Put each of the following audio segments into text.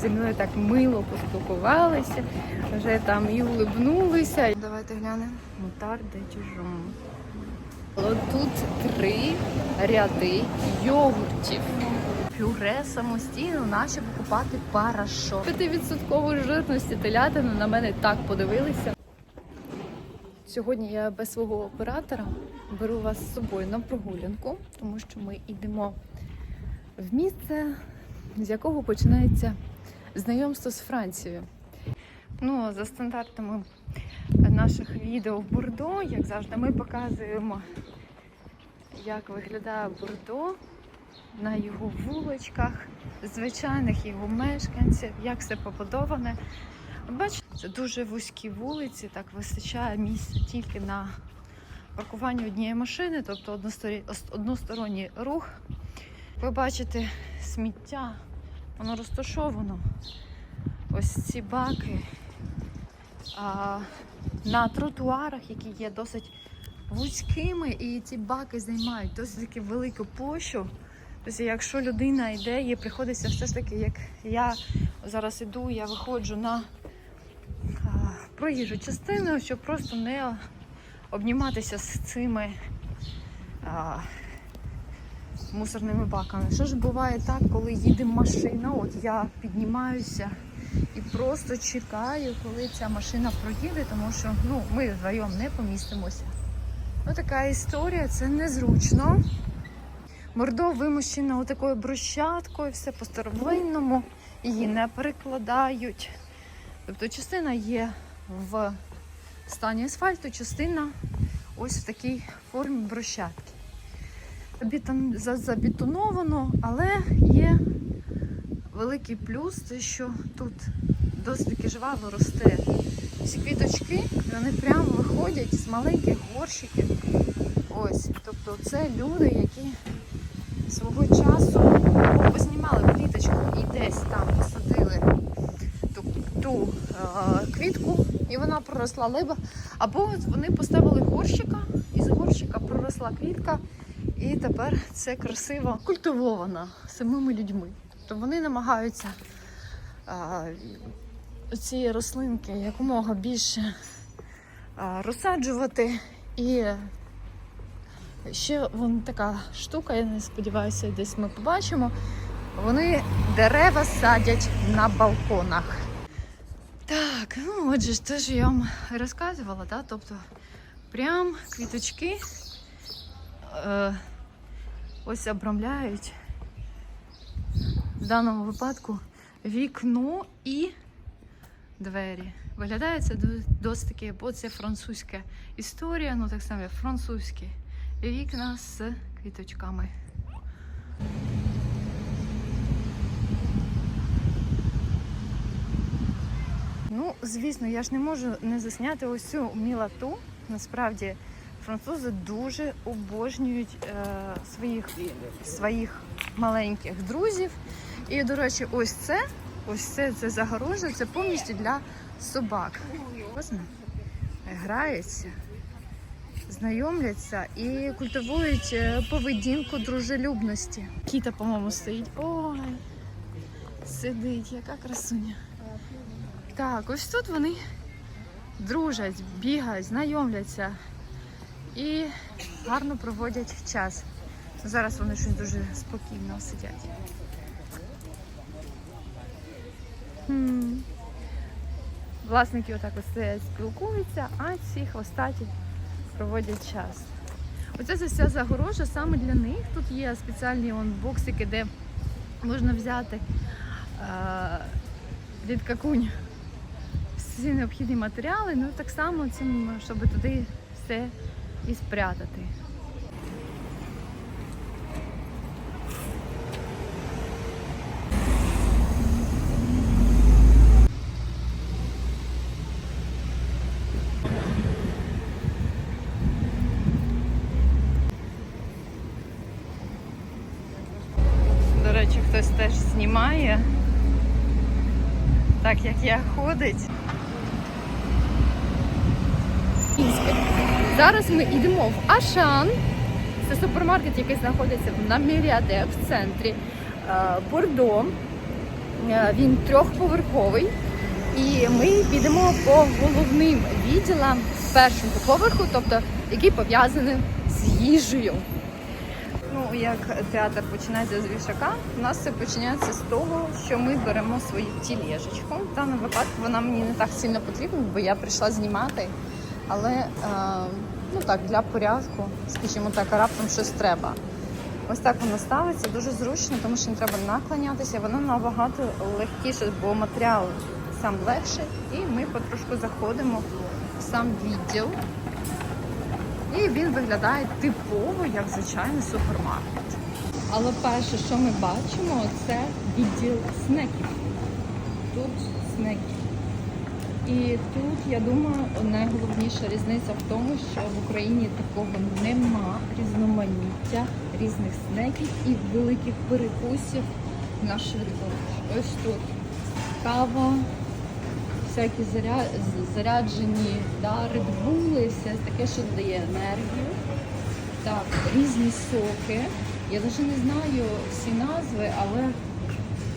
зі мною так мило поспілкувалися, вже там і улибнулися. Давайте глянемо. Мутар де Діжон. Тут три ряди йогуртів. Пюре самостійно, наче покупати парашо. 5% жирності телятину на мене так подивилися. Сьогодні я без свого оператора беру вас з собою на прогулянку, тому що ми йдемо в місце, з якого починається знайомство з Францією. Ну, за стандартами наших відео в Бордо, як завжди, ми показуємо, як виглядає Бордо на його вуличках, звичайних його мешканців, як все побудоване. Бачите, це дуже вузькі вулиці, так вистачає місця тільки на паркування однієї машини, тобто односторонній рух. Ви бачите сміття, воно розташовано. Ось ці баки а, на тротуарах, які є досить вузькими, і ці баки займають досить таки велику площу. Тобто, якщо людина йде, їй приходиться все ж таки, як я зараз іду, я виходжу на а, проїжджу частину, щоб просто не обніматися з цими а, мусорними баками. Що ж буває так, коли їде машина, от я піднімаюся і просто чекаю, коли ця машина проїде, тому що ну, ми вдвоєм не помістимося. Ну, така історія, це незручно. Мордо вимощена отакою брусчаткою, все по-старовинному, її не перекладають. Тобто частина є в стані асфальту, частина ось в такій формі брусчатки. Бетон, за- забетоновано, але є великий плюс, це що тут досить жваво росте. Ці квіточки, вони прямо виходять з маленьких горщиків. Ось, тобто це люди, які свого часу познімали пліточку і десь там посадили ту, ту е, квітку, і вона проросла либа. Або вони поставили горщика, і з горщика проросла квітка, і тепер це красиво культивована самими людьми. Тобто вони намагаються е, ці рослинки якомога більше е, розсаджувати і Ще вон така штука, я не сподіваюся, десь ми побачимо. Вони дерева садять на балконах. Так, ну отже ж те, що я вам розказувала, да? тобто прям квіточки е, ось обрамляють в даному випадку вікно і двері. Виглядає це досить таки, бо це французька історія, ну так само французькі вікна з квіточками. Ну, звісно, я ж не можу не засняти ось цю мілоту. Насправді, французи дуже обожнюють е, своїх, своїх маленьких друзів. І, до речі, ось це, ось це, це загорожа, це повністю для собак. Класно. Граються знайомляться і культивують е, поведінку дружелюбності. Кіта, по-моєму, стоїть. Ой, сидить, яка красуня. Так, ось тут вони дружать, бігають, знайомляться і гарно проводять час. Зараз вони щось дуже спокійно сидять. Власники отак ось стоять, спілкуються, а ці хвостаті проводять час. Оце це вся загорожа саме для них. Тут є спеціальні он, боксики, де можна взяти е, від какунь всі необхідні матеріали. Ну так само цим, щоб туди все і спрятати. Хтось теж знімає, так як я ходить. Зараз ми йдемо в Ашан. Це супермаркет, який знаходиться на Міріаде в центрі е, Бордо. Е, Він трьохповерховий. І ми підемо по головним відділам першого поверху, тобто який пов'язаний з їжею. Ну, як театр починається з вішака, у нас все починається з того, що ми беремо свою тілежечку. В даному випадку вона мені не так сильно потрібна, бо я прийшла знімати. Але е, ну так, для порядку, скажімо так, раптом щось треба. Ось так воно ставиться, дуже зручно, тому що не треба наклонятися, воно набагато легкіше, бо матеріал сам легший. І ми потрошку заходимо в сам відділ. І він виглядає типово, як звичайний супермаркет. Але перше, що ми бачимо, це відділ снеків. Тут снеки. І тут, я думаю, найголовніша різниця в тому, що в Україні такого нема різноманіття різних снеків і великих перекусів на швидко. Ось тут кава, всякі заряджені да, редбули, все таке, що дає енергію. Так, різні соки. Я навіть не знаю всі назви, але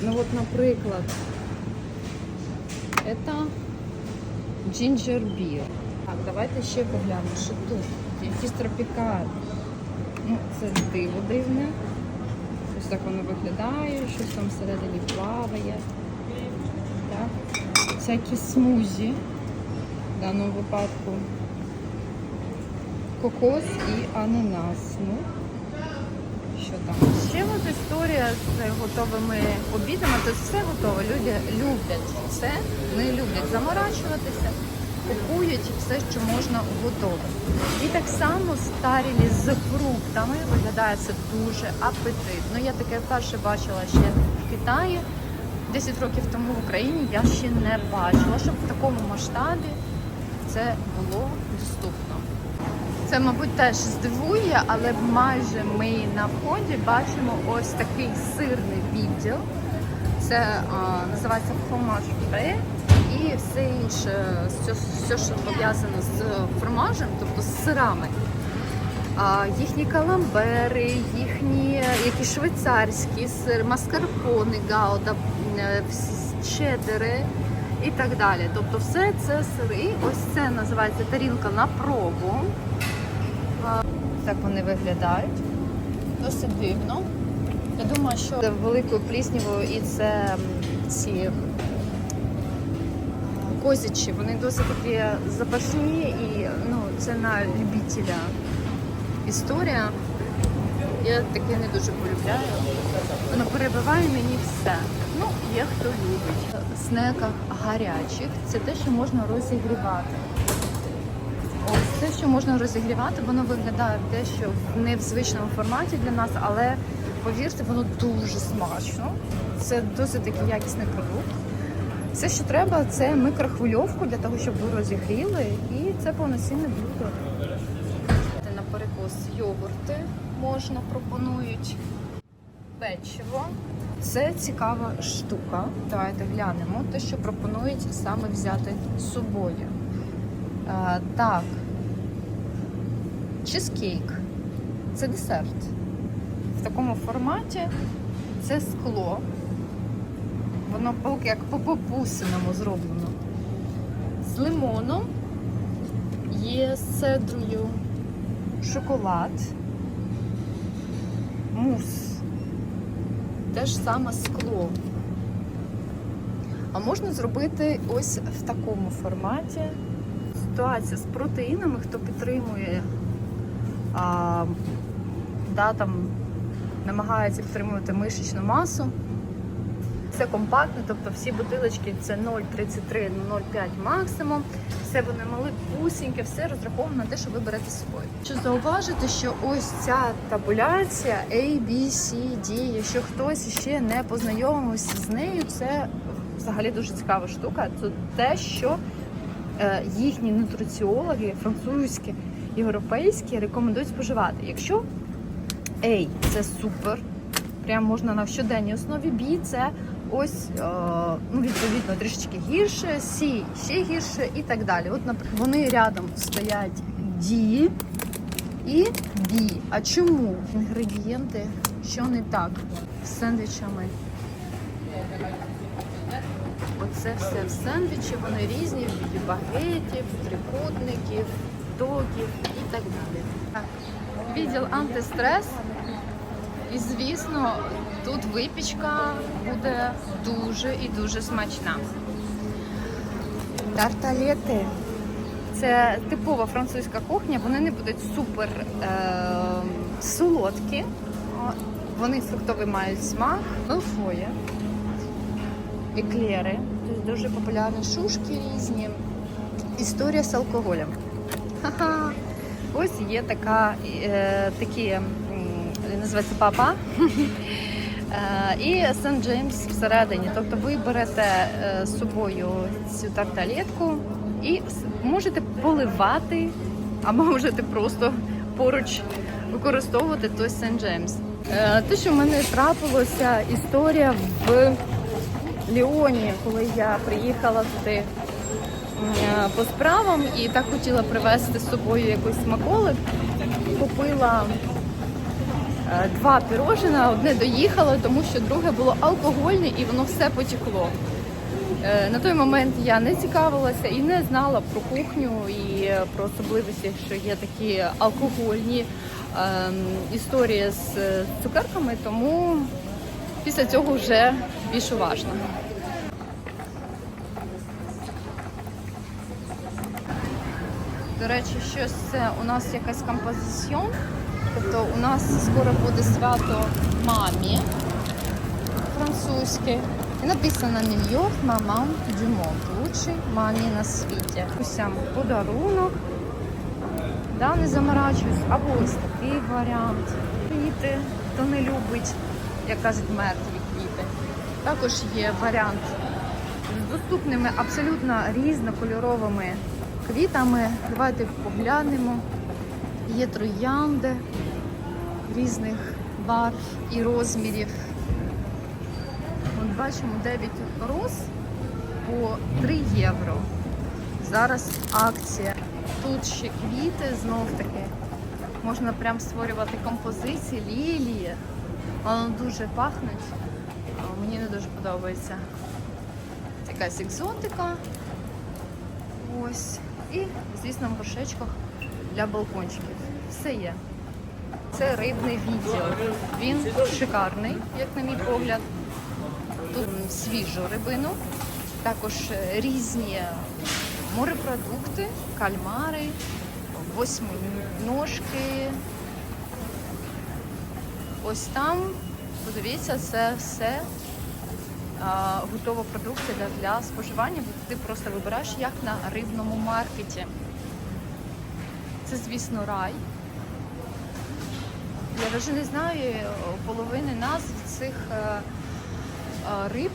ну от, наприклад, це Ginger Beer. Так, давайте ще поглянемо, що тут. Якісь тропікалі. Ну, це диво дивне. Ось так воно виглядає, щось там всередині плаває. Так. Всякі смузі в даному випадку. Кокос і ананас. Ну, що там? Ще от історія з готовими обідами. Тут все готове. Люди люблять це, не люблять заморачуватися, купують все, що можна готове. І так само старілі з фруктами виглядає це дуже апетитно. Я таке вперше бачила ще в Китаї. 10 років тому в Україні я ще не бачила, щоб в такому масштабі це було доступно. Це, мабуть, теж здивує, але майже ми на вході бачимо ось такий сирний відділ. Це а, називається фромаж і все інше, все, все що пов'язано з фромажем, тобто з сирами. А, їхні каламбери, їхні якісь швейцарські сир, маскарпоне, гауда, е, чедери і так далі. Тобто все це сири. Ось це називається тарілка на пробу. Так вони виглядають. Досить дивно. Я думаю, що це великою пліснявою і це ці козячі, вони досить такі запашні і ну, це на любителя історія. Я таке не дуже полюбляю. Воно перебиває мені все. Ну, є хто любить. В снеках гарячих це те, що можна розігрівати. Те, що можна розігрівати, воно виглядає дещо не в звичному форматі для нас, але повірте, воно дуже смачно. Це досить такий якісний продукт. Все, що треба, це микрохвильовку для того, щоб ви розігріли, і це повноцінне блюдо. На перекус йогурти можна пропонують. Печиво. Це цікава штука. Давайте глянемо те, що пропонують саме взяти з собою. А, так. Чизкейк. Це десерт. В такому форматі це скло. Воно як по попусиному зроблено. З лимоном, є з цедрою шоколад, мус. Те ж саме скло. А можна зробити ось в такому форматі. Ситуація з протеїнами, хто підтримує, а, да, там, намагається підтримувати мишечну масу. Все компактне, тобто всі бутилочки це 0,33, 0,5 максимум. Все вони малипусіньке, все розраховано на те, що ви берете з собою. Що зауважити, що ось ця табуляція A, B, C, D, якщо хтось ще не познайомився з нею, це взагалі дуже цікава штука. Це те, що е, їхні нутриціологи, французькі, європейські, рекомендують споживати. Якщо A – це супер, прям можна на щоденній основі, B – це ось е, ну, відповідно трішечки гірше, C ще гірше і так далі. От наприклад, вони рядом стоять D і B. А чому інгредієнти, що не так з сендвічами? Це все в сендвічі, вони різні, в багетів, трикутників, догів і так далі. Відділ антистрес. І звісно, тут випічка буде дуже і дуже смачна. Тарталети. Це типова французька кухня, вони не будуть супер е- солодкі. Вони фруктовий мають смак, милфоє, еклери, тобто дуже популярні шушки різні. Історія з алкоголем. Ось є така, е, такі, називається папа. Е, І Сент Джеймс всередині. Тобто ви берете е, з собою цю тарталетку і можете поливати, або можете просто поруч використовувати той Сент Джеймс. Е, Те, що в мене трапилося історія в Ліоні, коли я приїхала туди по справам і так хотіла привезти з собою якийсь смаколик. Купила е, два пірожина, одне доїхало, тому що друге було алкогольне і воно все потекло. Е, На той момент я не цікавилася і не знала про кухню і е, про особливості, що є такі алкогольні ем, історії з е, цукерками, тому після цього вже більш уважно. До речі, щось це у нас якась композиціон. Тобто у нас скоро буде свято мамі французьке. І написано Нью-Йорк мамам Дюмон. Лучший мамі на світі. Усям подарунок. Да, не заморачуюсь. Або ось такий варіант. Квіти, хто не любить, як кажуть, мертві квіти. Також є варіант з доступними абсолютно різнокольоровими квітами. Давайте поглянемо. Є троянди різних барв і розмірів. От бачимо 9 роз по 3 євро. Зараз акція. Тут ще квіти знов таки. Можна прям створювати композиції, лілії. Воно дуже пахнуть. Мені не дуже подобається. Якась екзотика. Ось. І, звісно, в горшечках для балкончиків. Все є. Це рибний відділ. Він шикарний, як на мій погляд. Тут свіжу рибину, також різні морепродукти, кальмари, восьминожки. Ось там, подивіться, це все готова продукція для, споживання, бо ти просто вибираєш як на рибному маркеті. Це, звісно, рай. Я навіть не знаю е, половини назв цих е, е, риб.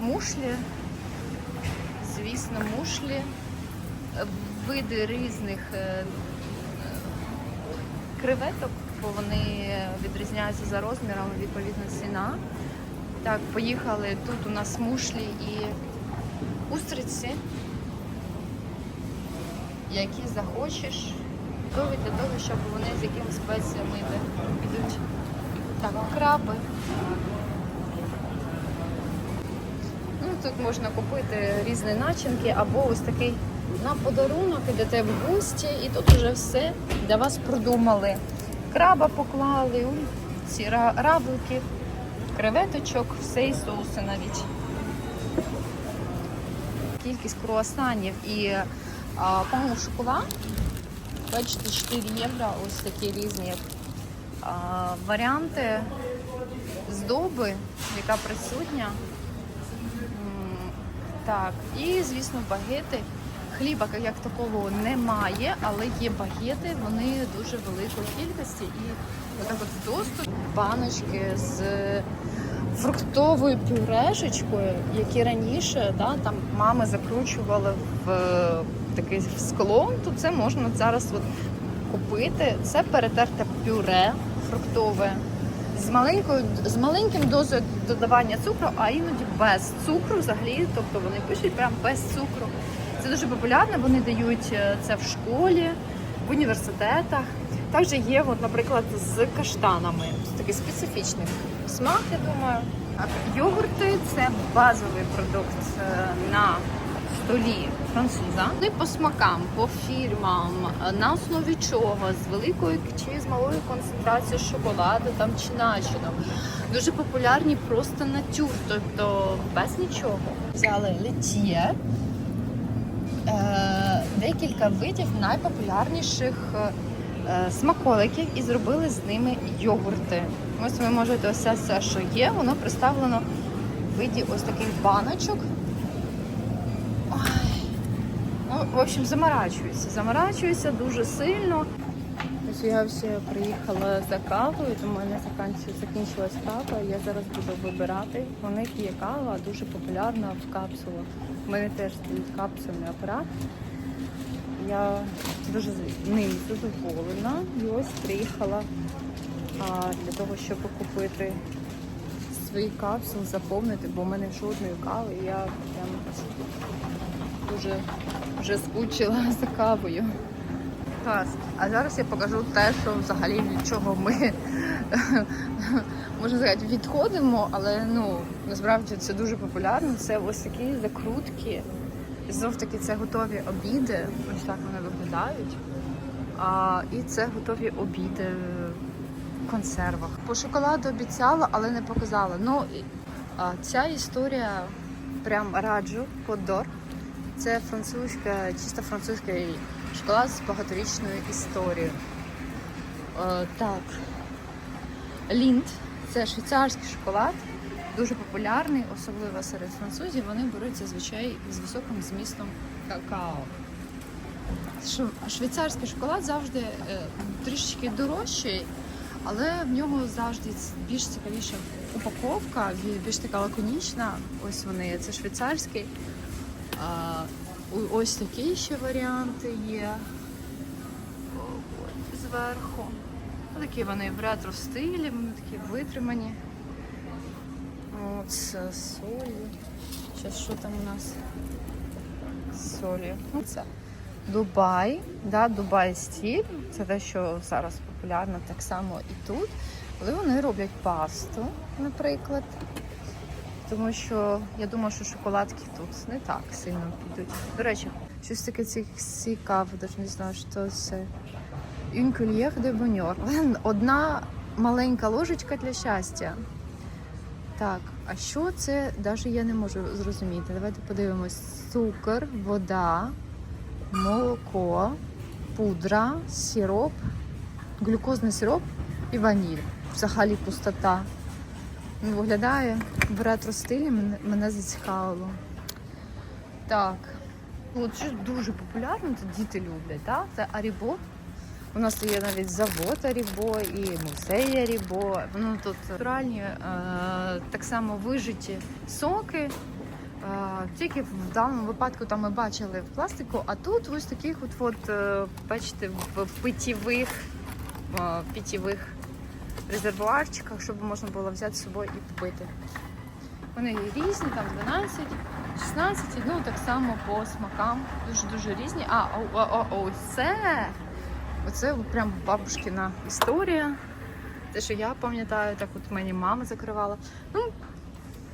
Мушлі, звісно, мушлі, види різних креветок, бо вони відрізняються за розмірами, відповідно ціна. Так, поїхали. Тут у нас мушлі і устриці, які захочеш, готові для того, щоб вони з якимись спеціями йдуть. Так, краби. Ну, тут можна купити різні начинки або ось такий на подарунок, ідете в гості, і тут вже все для вас продумали. Краба поклали, ці ра- равлики, креветочок, все і соуси навіть. Кількість круасанів і а, по-моєму, шоколад. Бачите, 4 євро, ось такі різні варіанти здоби, яка присутня. Так, і, звісно, багети. Хліба як такого немає, але є багети, вони дуже великої кількості і отак от доступ баночки з фруктовою пюрешечкою, які раніше да, там мами закручували в е, такий в скло, то це можна зараз от купити. Це перетерте пюре фруктове з маленькою з маленьким дозою додавання цукру, а іноді без цукру взагалі. Тобто вони пишуть прям без цукру. Це дуже популярно. Вони дають е, це в школі, в університетах. Також є, от, наприклад, з каштанами. Це такий специфічний смак, я думаю. Йогурти це базовий продукт е, на столі француза. Вони по смакам, по фірмам, е, на основі чого, з великою чи з малою концентрацією шоколаду там чи начинок. Дуже популярні просто натюр, тобто без нічого. Взяли летіє. Е, декілька видів найпопулярніших е, смаколиків і зробили з ними йогурти. Ось ви можете ось все, що є, воно представлено в виді ось таких баночок. Ой. Ну, в общем, заморачується. Заморачується дуже сильно. Я все приїхала за кавою, тому в мене закінчилась кава. Я зараз буду вибирати. У них є кава, дуже популярна в капсулах. У мене теж стоїть капсульний апарат. Я дуже ним задоволена. І ось приїхала а, для того, щоб купити свої капсули, заповнити, бо в мене жодної кави. і Я прям дуже вже скучила за кавою. Клас. А зараз я покажу те, що взагалі від чого ми можна сказати відходимо, але ну насправді це дуже популярно. Це ось такі закрутки. Знов таки це готові обіди. Ось так вони виглядають. А, і це готові обіди в консервах. По шоколаду обіцяла, але не показала. Ну а, ця історія прям раджу подор. Це французька, чисто французький шоколад з багаторічною історією. Е, так. Лінд це швейцарський шоколад, дуже популярний, особливо серед французів. Вони беруть зазвичай з високим змістом какао. Швейцарський шоколад завжди е, трішечки дорожчий, але в нього завжди більш цікавіша упаковка, більш така лаконічна. Ось вони, це швейцарський. Ось такі ще варіанти є. От, зверху. Такі вони в ретро стилі, вони такі витримані. От з солью. Зараз що там у нас? З солью. Ну, Це Дубай, да, Дубай стіль. Це те, що зараз популярно так само і тут. Коли вони роблять пасту, наприклад. Тому що я думаю, що шоколадки тут не так сильно підуть. До речі, щось таке ці- цікаве, навіть не знаю, що це. Une de bonheur. Одна маленька ложечка для щастя. Так, а що це? Навіть я не можу зрозуміти. Давайте подивимось: цукор, вода, молоко, пудра, сироп, глюкозний сироп і ваніль. Взагалі пустота. Ну, Виглядає в ретро стилі, мене, зацікавило. Так. От що дуже популярно, це діти люблять, так? Це Арібо. У нас є навіть завод Арібо і музей Арібо. Ну тут натуральні, е, так само вижиті соки. Е, тільки в даному випадку там ми бачили в пластику, а тут ось таких от, от е, бачите, в питєвих, питєвих резервуарчиках, щоб можна було взяти з собою і попити. Вони різні, там 12, 16, ну так само по смакам. Дуже-дуже різні. А, о, о, о, оце, оце прям бабушкина історія. Те, що я пам'ятаю, так от мені мама закривала. Ну,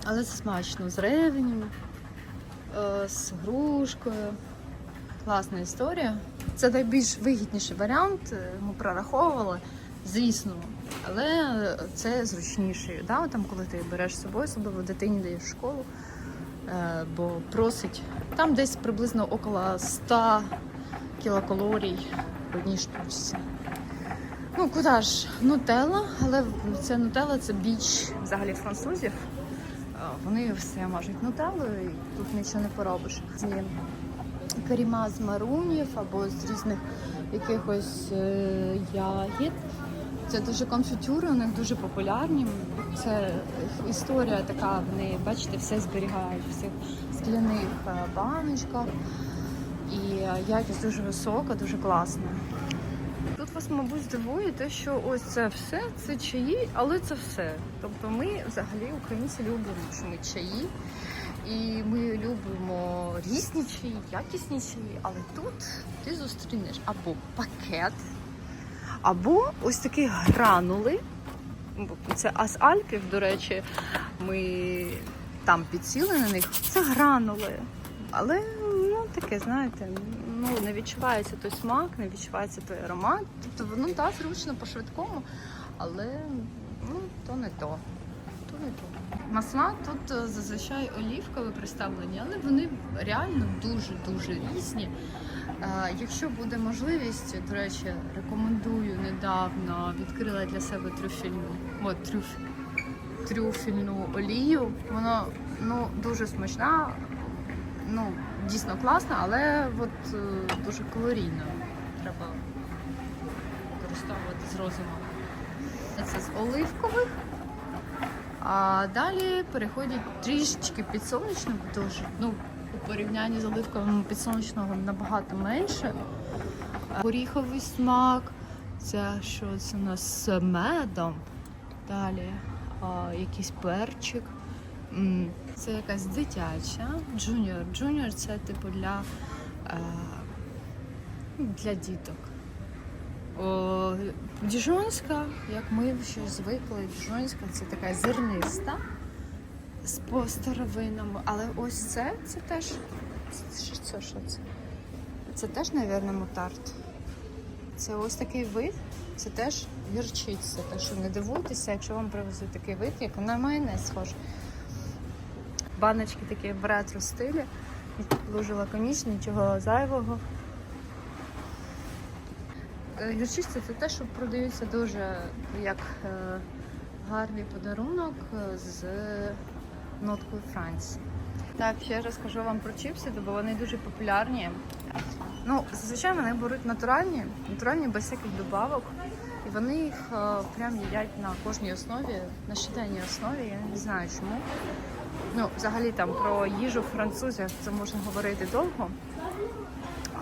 але це смачно з ревенем, з грушкою. Класна історія. Це найбільш вигідніший варіант. е, Ми прораховували, звісно, але це зручніше. Да? Там, коли ти береш з собою, особливо дитині даєш школу, е, бо просить там десь приблизно около 100 кілокалорій в одній штучці. Ну, куди ж? Нутелла, але це нутелла це біч взагалі французів. Е, Вони все мажуть нутеллою і тут нічого не поробиш. Ці керіма з марунів або з різних якихось е, ягід. Це дуже конфітюри, у них дуже популярні. Це історія така, вони, бачите, все зберігають в цих скляних е, баночках. І е, якість дуже висока, дуже класна. Тут вас, мабуть, здивує те, що ось це все, це чаї, але це все. Тобто ми взагалі, українці, любимо що ми чаї. І ми любимо різні чаї, якісні чаї, але тут ти зустрінеш або пакет, або ось такі гранули. Це Ас Альпів, до речі, ми там підсіли на них. Це гранули. Але ну таке, знаєте, ну не відчувається той смак, не відчувається той аромат. Тобто воно так зручно по-швидкому, але ну то не то. То. Масла тут е, зазвичай олівкові представлені, але вони реально дуже-дуже різні. Е, Якщо буде можливість, до речі, рекомендую недавно відкрила для себе трюфельну, от, трюф, трюфельну олію. Вона ну, дуже смачна, ну, дійсно класна, але от, е, дуже калорійна. Треба використовувати з розумом. Це з оливкових. А далі переходять трішечки підсолнечного, дуже ну, у порівнянні з оливковим підсолнечного набагато менше. Горіховий смак, це що це у нас з медом. Далі а, якийсь перчик. Це якась дитяча. Джуніор. Джуніор це типу для, е, для діток. О, діжонська, як ми вже звикли, діжонська це така зерниста з по старовинному. Але ось це, це теж. Що це? Що це? Це теж, мабуть, мутард. Це ось такий вид, це теж гірчиця. Так що не дивуйтеся, якщо вам привезуть такий вид, як на майонез схож. Баночки такі в ретро стилі. Дуже лаконічні, нічого зайвого. Е, Гірчиця це те, що продаються дуже як е, гарний подарунок е, з ноткою Франції. Так, ще раз скажу вам про чіпси, бо вони дуже популярні. Ну, зазвичай вони беруть натуральні, натуральні без всяких добавок. І вони їх е, прям їдять на кожній основі, на щоденній основі. Я не знаю чому. Ну, взагалі там про їжу французів це можна говорити довго.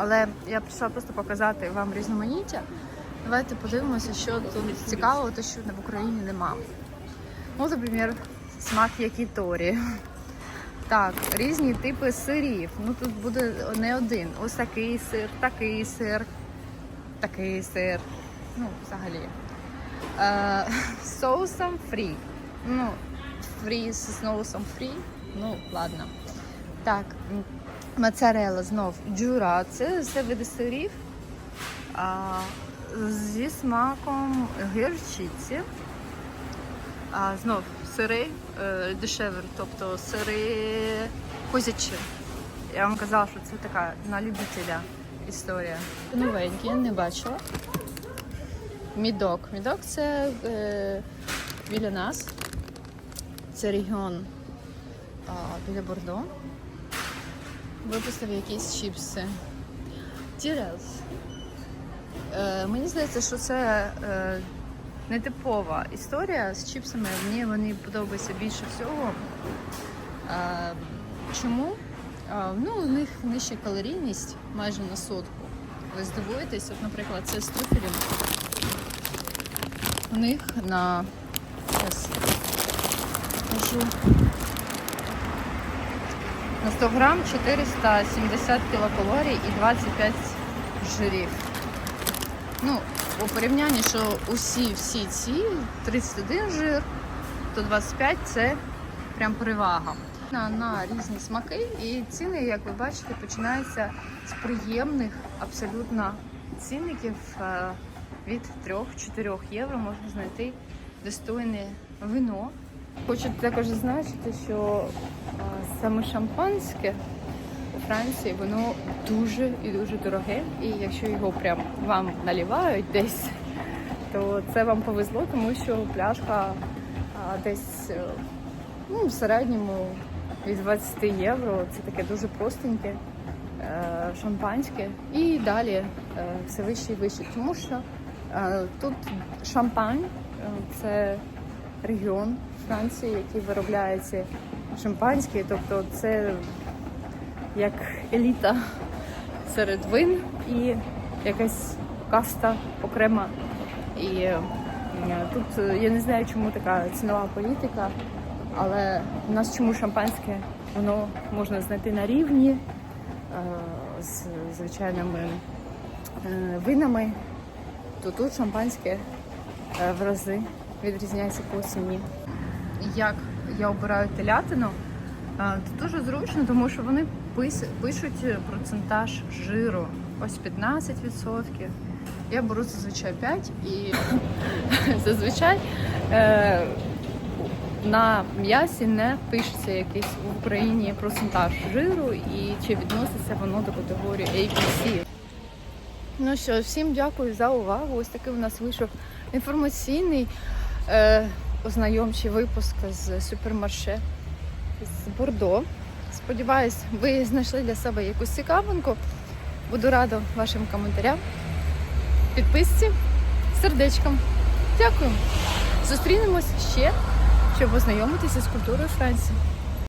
Але я прийшла просто показати вам різноманіття. Давайте подивимося, що тут цікавого, те, що в Україні нема. Ну, наприклад, смак якіторі. Так, різні типи сирів. Ну тут буде не один. Ось такий сир, такий сир, такий сир. Ну, взагалі. Е, соусом фрі. Ну, фрі з соусом фрі. Ну, ладно. Так, моцарелла знов джура. Це все види сирів. А, зі смаком гірчиці. А, знов сири е, дешевер, тобто сири козячі. Я вам казала, що це така на любителя історія. Новенькі, не бачила. Мідок. Мідок це е, біля нас. Це регіон а, біля Бордо. Випустив якісь чіпси. Тірелс. Е, мені здається, що це е, нетипова історія з чіпсами. Мені вони подобаються більше всього. Е, чому? Е, ну, у них нижча калорійність майже на сотку. Ви здивуєтесь, от, наприклад, це з трюфелем. У них на зараз на 100 грам 470 кілокалорій і 25 жирів. Ну, у порівнянні, що усі всі ці 31 жир, то 25 це прям перевага. На, на різні смаки і ціни, як ви бачите, починаються з приємних абсолютно цінників е, від 3-4 євро можна знайти достойне вино. Хочу також зазначити, що е, саме шампанське у Франції воно дуже і дуже дороге. І якщо його прям вам налівають десь, то це вам повезло, тому що пляшка десь е, ну, в середньому від 20 євро. Це таке дуже простеньке е, шампанське. І далі е, все вище і вище. Тому що е, тут шампань е, це регіон Франції, який виробляє ці шампанські, тобто це як еліта серед вин і якась каста окрема. І е, тут е, я не знаю, чому така цінова політика, але у нас чому шампанське воно можна знайти на рівні е, з звичайними винами, то тут шампанське в рази відрізняється по ціні. Як я обираю телятину, це дуже зручно, тому що вони пишуть процентаж жиру. Ось 15%. Я беру зазвичай 5 і зазвичай е, на м'ясі не пишеться якийсь в Україні процентаж жиру і чи відноситься воно до категорії ABC. Ну що, всім дякую за увагу. Ось такий у нас вийшов інформаційний е, ознайомчий випуск з супермарше з Бордо. Сподіваюсь, ви знайшли для себе якусь цікавинку. Буду рада вашим коментарям, підписці, сердечкам. Дякую. Зустрінемось ще, щоб ознайомитися з культурою Франції.